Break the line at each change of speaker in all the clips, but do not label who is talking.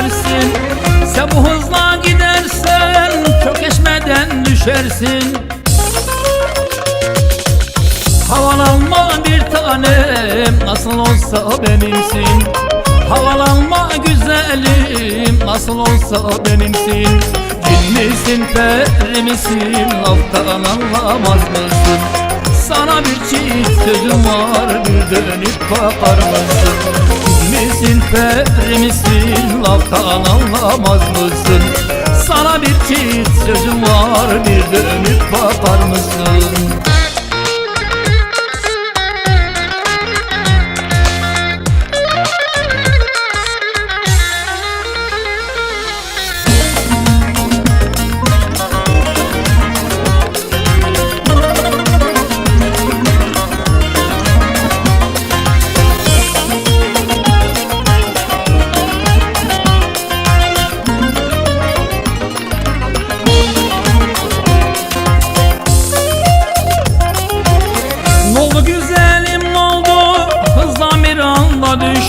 edersin Sen bu hızla gidersen Çok geçmeden düşersin. Havalanma bir tanem Nasıl olsa benimsin. Havalanma güzelim Nasıl olsa benimsin. Cin misin peri misin Laftan anlamaz mısın? Sana bir çift sözüm var Bir dönüp bakar mısın? Peri misin laftan anlamaz mısın? Sana bir çift sözüm var bir dönüp bakar mısın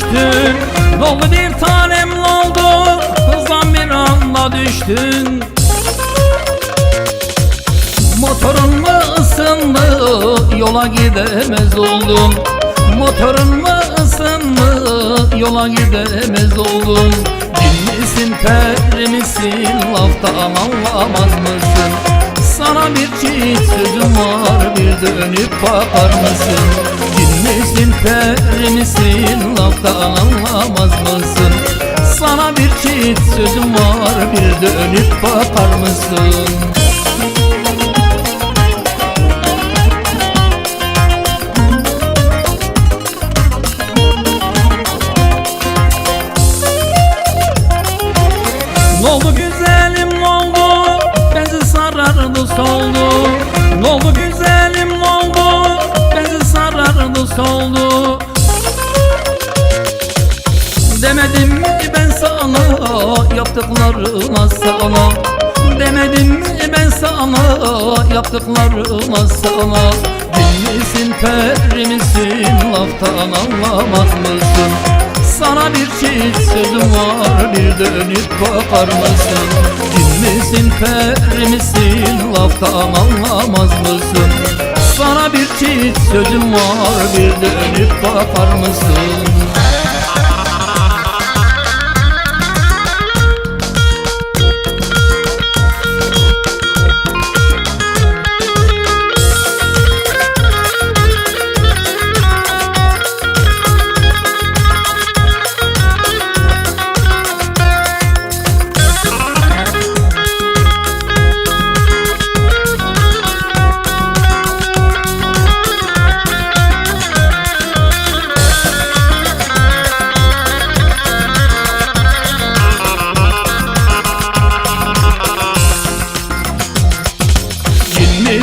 düştün? Ne oldu bir tanem ne oldu Hızlan bir anda düştün. Motorun mu ısındı Yola gidemez oldum Motorun mu ısındı Yola gidemez oldum Cin misin peri misin Laftan anlamaz mısın? Sana bir çift sözüm var bir dönüp bakar mısın? Misin peri misin laftan anlamaz mısın? Sana bir çift sözüm var bir dönüp bakar mısın? Ne oldu güzelim ne oldu Benzin sarardı soldu Ne Yaptıklarına sana Demedim mi ben sana Yaptıklarına sana Cin misin peri misin Laftan anlamaz mısın sana bir çift sözüm var bir dönüp bakar mısın? Cin misin peri misin laftan anlamaz mısın? Sana bir çift sözüm var bir dönüp bakar mısın?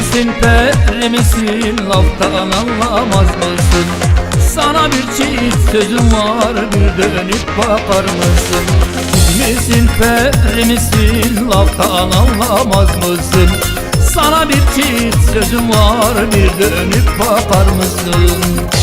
Misin peri misin laftan anlamaz mısın? Sana bir çift sözüm var bir dönüp bakar mısın? Misin peri misin laftan anlamaz mısın? Sana bir çift sözüm var bir dönüp bakar mısın?